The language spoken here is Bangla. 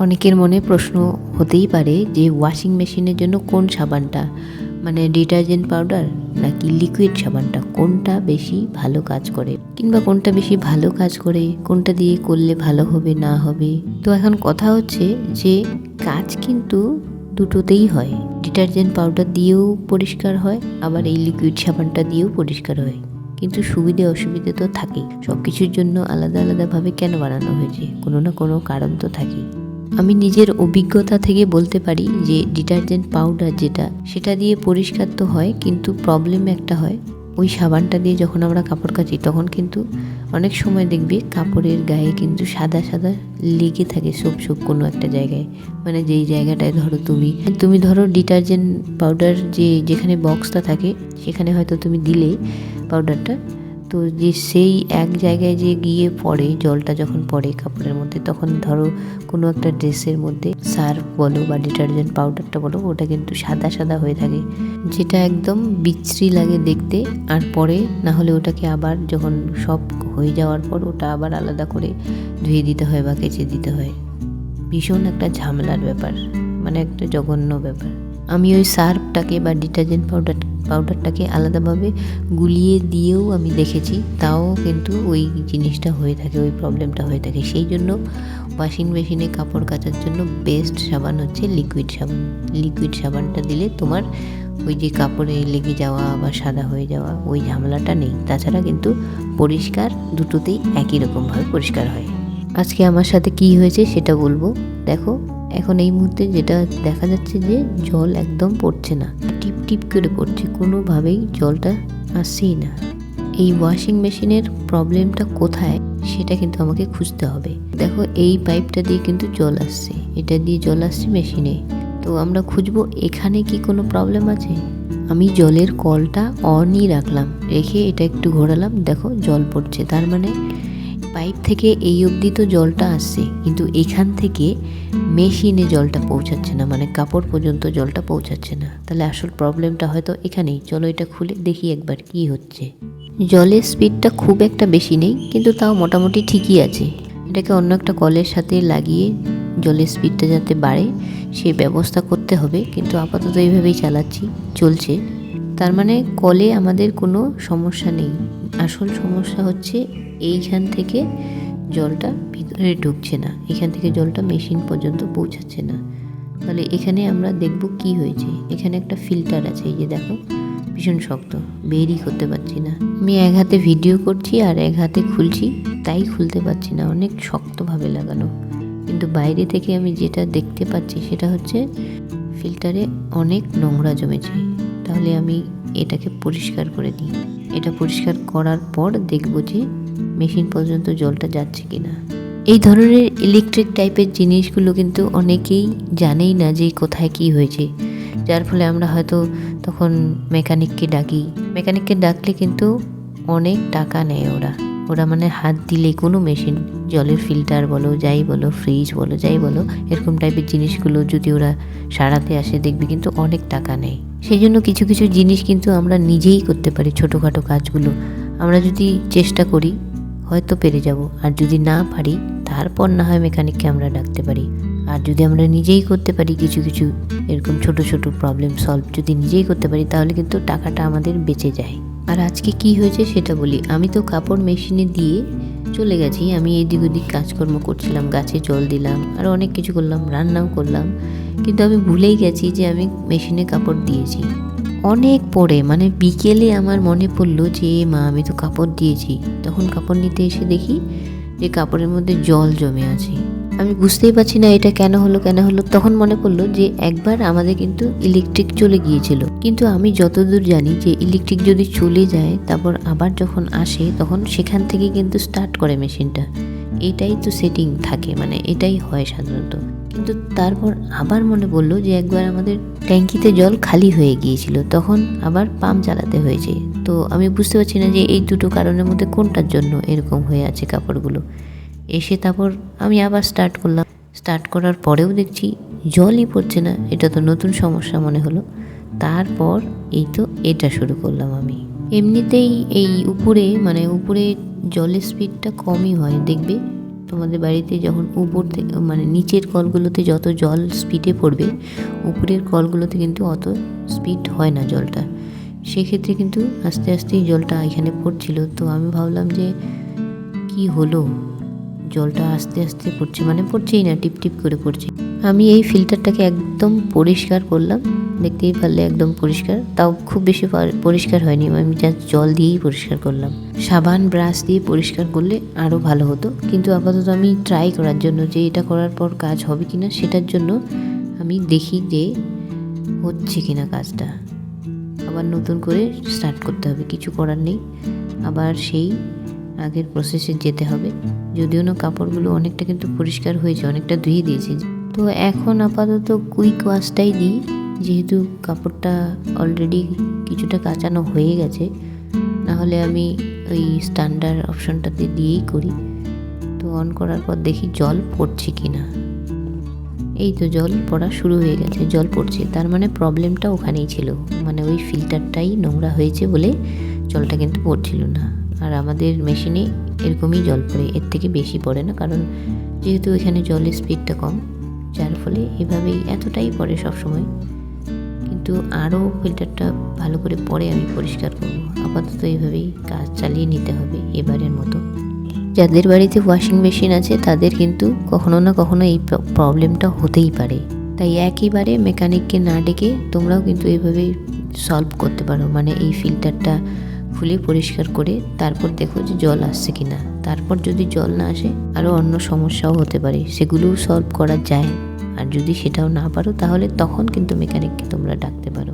অনেকের মনে প্রশ্ন হতেই পারে যে ওয়াশিং মেশিনের জন্য কোন সাবানটা? মানে ডিটারজেন্ট পাউডার নাকি লিকুইড সাবানটা? কোনটা বেশি ভালো কাজ করে? কিংবা কোনটা বেশি ভালো কাজ করে? কোনটা দিয়ে করলে ভালো হবে, না হবে? তো এখন কথা হচ্ছে যে কাজ কিন্তু দুটোতেই হয়। ডিটারজেন্ট পাউডার দিয়েও পরিষ্কার হয়, আবার এই লিকুইড সাবানটা দিয়েও পরিষ্কার হয়। কিন্তু সুবিধে অসুবিধে তো থাকেই। সব কিছুর জন্য আলাদা আলাদাভাবে কেন বানানো হয়েছে? কোনো না কোনো কারণ তো থাকেই। আমি নিজের অভিজ্ঞতা থেকে বলতে পারি যে ডিটারজেন্ট পাউডার যেটা, সেটা দিয়ে পরিষ্কার তো হয়, কিন্তু প্রবলেম একটা হয়। ওই সাবানটা দিয়ে যখন আমরা কাপড় কাচি, তখন কিন্তু অনেক সময় দেখবে কাপড়ের গায়ে কিন্তু সাদা সাদা লেগে থাকে সব সব কোনো একটা জায়গায়। মানে যেই জায়গাটায় ধরো তুমি তুমি ধরো ডিটারজেন্ট পাউডার যে, যেখানে বক্সটা থাকে, সেখানে হয়তো তুমি দিলে পাউডারটা। তো যে সেই এক জায়গায় যে গিয়ে পড়ে, জলটা যখন পড়ে কাপড়ের মধ্যে, তখন ধরো কোনো একটা ড্রেসের মধ্যে সার্ফ বলো বা ডিটারজেন্ট পাউডারটা বলো, ওটা কিন্তু সাদা সাদা হয়ে থাকে। যেটা একদম বিচ্ছিরি লাগে দেখতে, আর পরে না হলে ওটাকে আবার যখন সব হয়ে যাওয়ার পর ওটা আবার আলাদা করে ধুয়ে দিতে হয় বা কেচে দিতে হয়। ভীষণ একটা ঝামেলার ব্যাপার মানে একটা জঘন্য ব্যাপার। আমি ওই সার্ফটাকে বা ডিটারজেন্ট পাউডার পাউডারটাকে আলাদাভাবে গুলিয়ে দিয়েও আমি দেখেছি। তাও কিন্তু ওই জিনিসটা হয়ে থাকে, ওই প্রবলেমটা হয়ে থাকে। সেই জন্য ওয়াশিং মেশিনে কাপড় কাচার জন্য বেস্ট সাবান হচ্ছে লিকুইড সাবান। লিকুইড সাবানটা দিলে তোমার ওই যে কাপড়ে লেগে যাওয়া বা সাদা হয়ে যাওয়া, ওই ঝামেলাটা নেই। তাছাড়া কিন্তু পরিষ্কার দুটোতেই একই রকমভাবে পরিষ্কার হয়। আজকে আমার সাথে কি হয়েছে সেটা বলব। দেখো এখন এই মুহূর্তে যেটা দেখা যাচ্ছে যে জল একদম পড়ছে না, টিপ টিপ করে পড়ছে, কোনোভাবেই জলটা আসছেই না। এই ওয়াশিং মেশিনের প্রবলেমটা কোথায় সেটা কিন্তু আমাকে খুঁজতে হবে। দেখো, এই পাইপটা দিয়ে কিন্তু জল আসছে, এটা দিয়ে জল আসছে মেশিনে তো আমরা খুঁজবো, এখানে কি কোনো প্রবলেম আছে? আমি জলের কলটা অনই রাখলাম, রেখে এটা একটু ঘোরালাম, দেখো জল পড়ছে, তার মানে পাইপ থেকে এই অবধি তো জলটা আসছে, কিন্তু এখান থেকে মেশিনে জলটা পৌঁছাচ্ছে না মানে কাপড় পর্যন্ত জলটা পৌঁছাচ্ছে না। তাহলে আসল প্রবলেমটা হয়তো এখানেই, চলো এটা খুলে দেখি একবার কি হচ্ছে। জলের স্পিডটা খুব একটা বেশি নেই, কিন্তু তাও মোটামুটি ঠিকই আছে। এটাকে অন্য একটা কলের সাথে লাগিয়ে জলের স্পিডটা যাতে বাড়ে, সে ব্যবস্থা করতে হবে, কিন্তু আপাতত এইভাবেই চালাচ্ছি, চলছে। তার মানে কলে আমাদের কোনো সমস্যা নেই। আসল সমস্যা হচ্ছে এইখান থেকে জলটা ভিতরে ঢুকছে না। এখান থেকে জলটা মেশিন পর্যন্ত পৌঁছাচ্ছে না। তাহলে এখানে আমরা দেখব কি হয়েছে। এখানে একটা ফিল্টার আছে, এই যে দেখো, ভীষণ শক্ত, বেরই করতে পারছি না। আমি এক হাতে ভিডিও করছি আর এক হাতে খুলছি, তাই খুলতে পারছি না, অনেক শক্তভাবে লাগানো। কিন্তু বাইরে থেকে আমি যেটা দেখতে পাচ্ছি, সেটা হচ্ছে ফিল্টারে অনেক নোংরা জমেছে। তাহলে আমি এটাকে পরিষ্কার করে দিই এটা পরিষ্কার করার পর দেখব যে মেশিন পর্যন্ত জলটা যাচ্ছে কিনা। এই ধরনের ইলেকট্রিক টাইপের জিনিসগুলো কিন্তু অনেকেই জানেই না যে কোথায় কি হয়েছে। যার ফলে আমরা হয়তো তখন মেকানিককে ডাকি। মেকানিককে ডাকলে কিন্তু অনেক টাকা নেয় ওরা। ওরা মানে হাত দিলে কোনো মেশিন, জলের ফিল্টার বলো, যাই বলো ফ্রিজ বলো, যাই বলো, এরকম টাইপের জিনিসগুলো যদি ওরা সারাতে আসে, দেখবে কিন্তু অনেক টাকা নেয়। সেই জন্য কিছু কিছু জিনিস কিন্তু আমরা নিজেই করতে পারি ছোটোখাটো কাজগুলো। আমরা যদি চেষ্টা করি হয়তো পেরে যাব। আর যদি না পারি, তারপর না হয় মেকানিককে আমরা ডাকতে পারি। আর যদি আমরা নিজেই করতে পারি কিছু কিছু এরকম ছোট ছোট প্রবলেম সলভ যদি নিজেই করতে পারি, তাহলে কিন্তু টাকাটা আমাদের বেঁচে যায়। আর আজকে কি হয়েছে সেটা বলি। আমি তো কাপড় মেশিনে দিয়ে চলে গেছি। আমি এদিক ওদিক কাজকর্ম করছিলাম, গাছে জল দিলাম, আর অনেক কিছু করলাম, রান্নাও করলাম। কিন্তু আমি ভুলেই গেছি যে আমি মেশিনে কাপড় দিয়েছি। অনেক পরে মানে বিকেলে আমার মনে পড়ল যে, মা, আমি তো কাপড় দিয়েছি। তখন কাপড় নিতে এসে দেখি যে, কাপড়ের মধ্যে জল জমে আছে। আমি বুঝতেই পারছি না এটা কেন হলো কেন হলো। তখন মনে পড়ল যে, একবার আমাদের কিন্তু ইলেকট্রিক চলে গিয়েছিল। কিন্তু আমি যতদূর জানি যে ইলেকট্রিক যদি চলে যায়, তারপর আবার যখন আসে, তখন সেখান থেকে কিন্তু স্টার্ট করে মেশিনটা এটাই তো সেটিং থাকে মানে এটাই হয় সাধারণত। কিন্তু তারপর আবার মনে পড়ল যে একবার আমাদের ট্যাঙ্কিতে জল খালি হয়ে গিয়েছিল, তখন আবার পাম্প চালাতে হয়েছে। তো আমি বুঝতে পারছি না যে এই দুটো কারণের মধ্যে কোনটার জন্য এরকম হয়ে আছে কাপড়গুলো। এসে তারপর আমি আবার স্টার্ট করলাম। স্টার্ট করার পরেও দেখছি জলই পড়ছে না, এটা তো নতুন সমস্যা মনে হলো। তারপর এই তো এটা শুরু করলাম আমি। এমনিতেই এই উপরে মানে উপরে জলের স্পিডটা কমই হয়, দেখবে? তোমাদের বাড়িতে যখন উপর থেকে মানে নিচের কলগুলোতে যত জল স্পিডে পড়বে, উপরের কলগুলোতে কিন্তু অত স্পিড হয় না জলটা। সেক্ষেত্রে কিন্তু আস্তে আস্তেই জলটা এখানে পড়ছিল। তো আমি ভাবলাম যে, কি হলো? জলটা আস্তে আস্তে পড়ছে মানে পড়ছেই না টিপ টিপ করে পড়ছে। আমি এই ফিল্টারটাকে একদম পরিষ্কার করলাম। দেখতেই পারলে একদম পরিষ্কার। তাও খুব বেশি পরিষ্কার হয়নি। আমি জাস্ট জল দিয়েই পরিষ্কার করলাম। সাবান, ব্রাশ দিয়ে পরিষ্কার করলে আরও ভালো হতো। কিন্তু আপাতত আমি ট্রাই করার জন্য যে এটা করার পর কাজ হবে কি না সেটার জন্য আমি দেখি যে হচ্ছে কি না কাজটা। আবার নতুন করে স্টার্ট করতে হবে। কিছু করার নেই। আবার সেই আগের প্রসেসে যেতে হবে। যদিও না কাপড়গুলো অনেকটা কিন্তু পরিষ্কার হয়েছে, অনেকটা ধুয়ে দিয়েছে। তো এখন আপাতত কুইক ওয়াশটাই দিই। যেহেতু কাপড়টা অলরেডি কিছুটা কাচানো হয়ে গেছে, নাহলে আমি ওই স্ট্যান্ডার্ড অপশনটাতে দিয়েই করি। তো অন করার পর দেখি জল পড়ছে কি না এই তো জল পড়া শুরু হয়ে গেছে, জল পড়ছে। তার মানে প্রবলেমটা ওখানেই ছিল। মানে ওই ফিল্টারটাই নোংরা হয়েছে বলে জলটা কিন্তু পড়ছিল না। আর আমাদের মেশিনে এরকমই জল পড়ে, এর থেকে বেশি পড়ে না। কারণ যেহেতু এখানে জলের স্পিডটা কম, যার ফলে এভাবেই এতটাই পড়ে সবসময়। কিন্তু আরও ফিল্টারটা ভালো করে পরে আমি পরিষ্কার করব। আপাতত এইভাবেই কাজ চালিয়ে নিতে হবে এবারের মতো। যাদের বাড়িতে ওয়াশিং মেশিন আছে, তাদের কিন্তু কখনো না কখনো এই প্রবলেমটা হতেই পারে। তাই একইবারে মেকানিককে না ডেকে তোমরাও কিন্তু এইভাবে সলভ করতে পারো। মানে এই ফিল্টারটা খুলে পরিষ্কার করে তারপর দেখো যে জল আসছে কি না তারপর যদি জল না আসে, আরও অন্য সমস্যাও হতে পারে। সেগুলোও সলভ করা যায়। আর যদি সেটাও না পারো তাহলে তখন কিন্তু মেকানিককে তোমরা ডাকতে পারো।